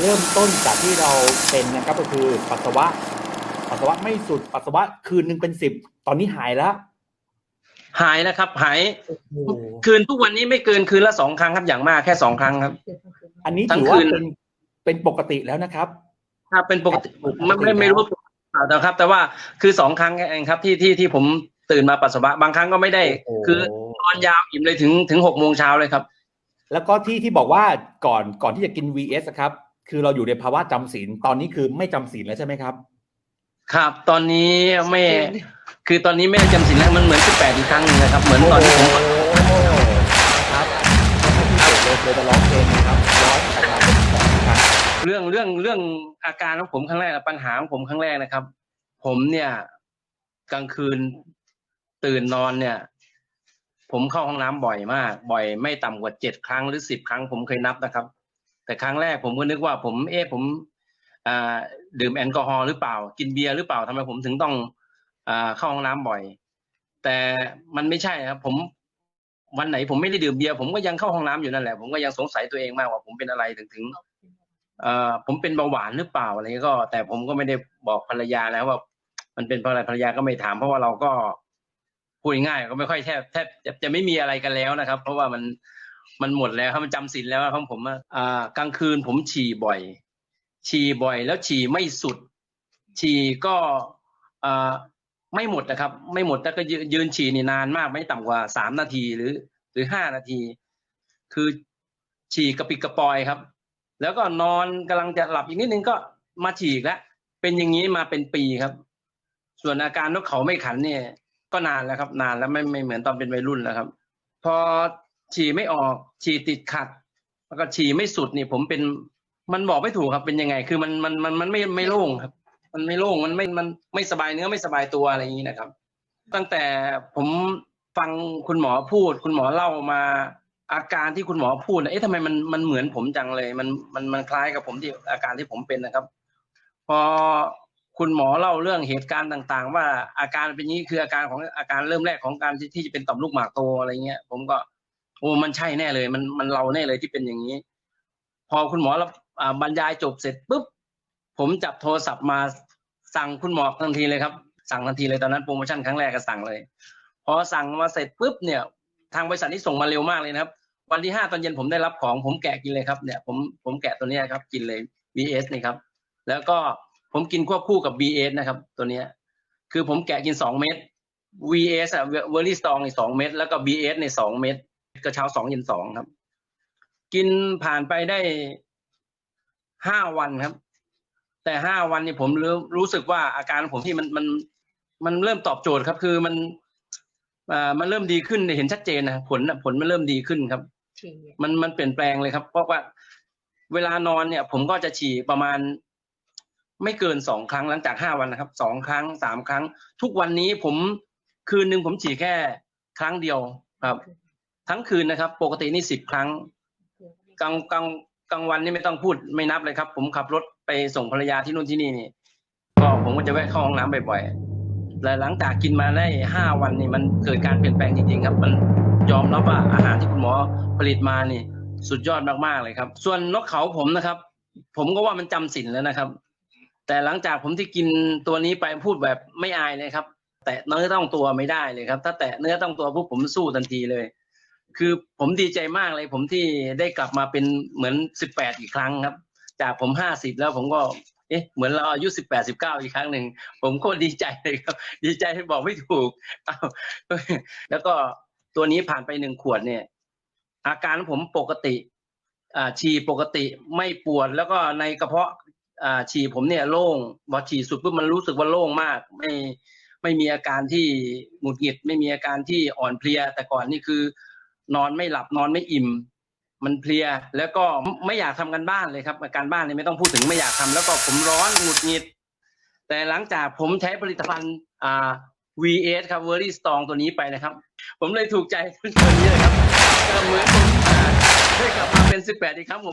เริ่มต้นจากที่เราเป็นนะครับก็คือปัสสาวะ ปัสสาวะไม่สุดปัสสาวะคืนหนึ่งเป็นสิบตอนนี้หายแล้ว หายแล้วครับหายโอ้โหคืนทุกวันนี้ไม่เกินคืนละสองครั้งครับอย่างมากแค่สองครั้งครับ อันนี้ทั้งถือว่าคืนเป็นเป็นปกติแล้วนะครับถ้าเป็นปกติไม่ไม่ไม่รู้นะครับ แต่ว่าคือสองครั้งเองครับที่ที่ที่ผมตื่นมาปัสสาวะบางครั้งก็ไม่ได้โอ้โหคือนอนยาวอิ่มเลยถึงถึงหกโมงเช้าเลยครับ แล้วก็ที่ที่บอกว่าก่อนก่อนที่จะกิน VS อะครับ คือเราอยู่ในภาวะจำศีลตอนนี้คือไม่จำศีลแล้วใช่ไหมครับ ครับ ตอนนี้ไม่ คือตอนนี้ไม่ได้จำสินแล้วมันเหมือนสิบแปดอีกครั้งหนึงนะครับ เหมือนตอนที่ผมโอ้โหครับแล้วถ้าพี่เสกเลยเคยจะร้องเพลงนะครับร้องออกมาเป็นสองครั้งเรื่องเรื่องเรื่องอาการของผมครั้งแรกปัญหาของผมครั้งแรกนะครับ ผมเนี่ย กลางคืนตื่นนอนเนี่ย ผมเข้าห้องน้ำบ่อยมาก บ่อยไม่ต่ำกว่าเจ็ดครั้งหรือสิบครั้งผมเคยนับนะครับ แต่ครั้งแรกผมก็นึกว่าผมเอ๊ะผมดื่มแอลกอฮอล์หรือเปล่า กินเบียร์หรือเปล่าทำไมผมถึงต้องอเข้าห้องน้ำบ่อย แต่มันไม่ใช่ครับ ผมวันไหนผมไม่ได้ดื่มเบียร์ผมก็ยังเข้าห้องน้ำอยู่นั่นแหละผมก็ยังสงสัยตัวเองมากว่าผมเป็นอะไรถึงถึงเอ่อผมเป็นเบาหวานหรือเปล่าอะไรก็ แต่ผมก็ไม่ได้บอกภรรยาแล้วว่า มันเป็นเพราะอะไรภรรยาก็ไม่ถาม เพราะว่าเราก็พูดง่ายก็ไม่ค่อยแทบแทบจะไม่มีอะไรกันแล้วนะครับ เพราะว่ามัน มันหมดแล้วครับมันจำศีลแล้วครับผมอ่ากลางคืนผมฉี่บ่อย ฉี่บ่อย แล้วฉี่ไม่สุด ฉี่ก็อ่าไม่หมดนะครับ ไม่หมดแล้วก็ยืนฉี่นี่นานมากไม่ต่ำกว่าสามนาทีหรือ หรือห้านาที คือฉี่กระปิดกระปอยครับ แล้วก็นอนกำลังจะหลับอีกนิดนึงก็มาฉี่อีกแล้วเป็นอย่างนี้มาเป็นปีครับ ส่วนอาการนกเขาไม่ขันเนี่ย ก็นานแล้วครับ นานแล้วไม่ไม่เหมือนตอนเป็นวัยรุ่นแล้วครับ พอ ฉี่ไม่ออก ฉี่ติดขัด แล้วก็ฉี่ไม่สุดนี่ผมเป็น มันบอกไม่ถูกครับเป็นยังไง คือมันมันมันมันไม่ไม่โล่งครับ มันไม่โล่งมันไม่มันไม่สบายเนื้อไม่สบายตัวอะไรอย่างนี้นะครับ ตั้งแต่ผมฟังคุณหมอพูด คุณหมอเล่ามาอาการที่คุณหมอพูดนะเอ๊ะทำไมมันมันเหมือนผมจังเลย มันมันมันคล้ายกับผมที่อาการที่ผมเป็นนะครับ พอคุณหมอเล่าเรื่องเหตุการณ์ต่าง ๆ ว่าอาการเป็นนี้คืออาการของอาการเริ่มแรกของการที่ที่จะเป็นต่อมลูกหมากโตอะไรเงี้ย ผมก็ โอ้มันใช่แน่เลย มันมันเราแน่เลยที่เป็นอย่างนี้ พอคุณหมอรับอ่าบรรยายจบเสร็จปุ๊บผมจับโทรศัพท์มาสั่งคุณหมอทันทีเลยครับ สั่งทันทีเลยตอนนั้นโปรโมชั่นครั้งแรกก็สั่งเลย พอสั่งมาเสร็จปุ๊บเนี่ยทางบริษัทนี่ส่งมาเร็วมากเลยนะครับ วันที่ห้าตอนเย็นผมได้รับของ ผมแกะกินเลยครับเนี่ยผมผมแกะตัวนี้ครับ กินเลย BS นี่ครับ แล้วก็ผมกินควบคู่กับ BS นะครับ ตัวนี้คือผมแกะกินสองเม็ด VS อะเวอร์ลี่สตองในสองเม็ดแล้วก็ BS ในสองเม็ด ก็เช้าสองเย็นสองครับ กินผ่านไปได้ห้าวันครับ แต่ห้าวันนี่ผมรู้รู้สึกว่าอาการของผมที่มันมันมันเริ่มตอบโจทย์ครับ คือมันอ่ามันเริ่มดีขึ้นเห็นชัดเจนนะผลน่ะผลมันเริ่มดีขึ้นครับมันมันเปลี่ยนแปลงเลยครับ เพราะว่าเวลานอนเนี่ย ผมก็จะฉี่ประมาณไม่เกินสองครั้งหลังจากห้าวันนะครับสองครั้งสามครั้ง ทุกวันนี้ผมคืนหนึ่งผมฉี่แค่ครั้งเดียวครับ ทั้งคืนนะครับ ปกตินี่สิบครั้งกลางกลางกลางวันนี่ไม่ต้องพูดไม่นับเลยครับ ผมขับรถไปส่งภรรยาที่นู่นที่นี่นี่ก็ผมก็จะแวะเข้าห้องน้ำบ่อยๆและหลังจากกินมาได้ห้าวันนี่มันเกิดการเปลี่ยนแปลงจริงๆครับ มันยอมรับว่าอาหารที่คุณหมอผลิตมานี่ สุดยอดมากๆเลยครับ ส่วนนกเขาผมนะครับ ผมก็ว่ามันจำศีลแล้วนะครับ แต่หลังจากผมที่กินตัวนี้ไปพูดแบบไม่อายเลยครับ แตะเนื้อต้องตัวไม่ได้เลยครับ ถ้าแตะเนื้อต้องตัวปุ๊บผมสู้ทันทีเลย คือผมดีใจมากเลย ผมที่ได้กลับมาเป็นเหมือนสิบแปดอีกครั้งครับ จากผมห้าสิบแล้วผมก็เอ๊ะเหมือนเราอายุสิบแปดสิบเก้าอีกครั้งหนึ่งผมก็ดีใจเลยครับ ดีใจบอกไม่ถูก แล้วก็ตัวนี้ผ่านไปหนึ่งขวดเนี่ย อาการของผมปกติอ่าฉี่ปกติไม่ปวดแล้วก็ในกระเพาะอ่าฉี่ผมเนี่ยโล่งพอฉี่สุดปุ๊บมันรู้สึกว่าโล่งมาก ไม่ไม่มีอาการที่หงุดหงิด ไม่มีอาการที่อ่อนเพลีย แต่ก่อนนี่คือ นอนไม่หลับนอนไม่อิ่ม มันเพลียแล้วก็ไม่อยากทำกันบ้านเลยครับการบ้านนี่ไม่ต้องพูดถึงไม่อยากทำแล้วก็ผมร้อนหงุดหงิด แต่หลังจากผมใช้ผลิตภัณฑ์อ่า V8 ครับ Very Strong ตัวนี้ไปนะครับ ผมเลยถูกใจตัวนี้เลยครับเหมือนผมได้กลับมาเป็น 18 อีกครั้งผม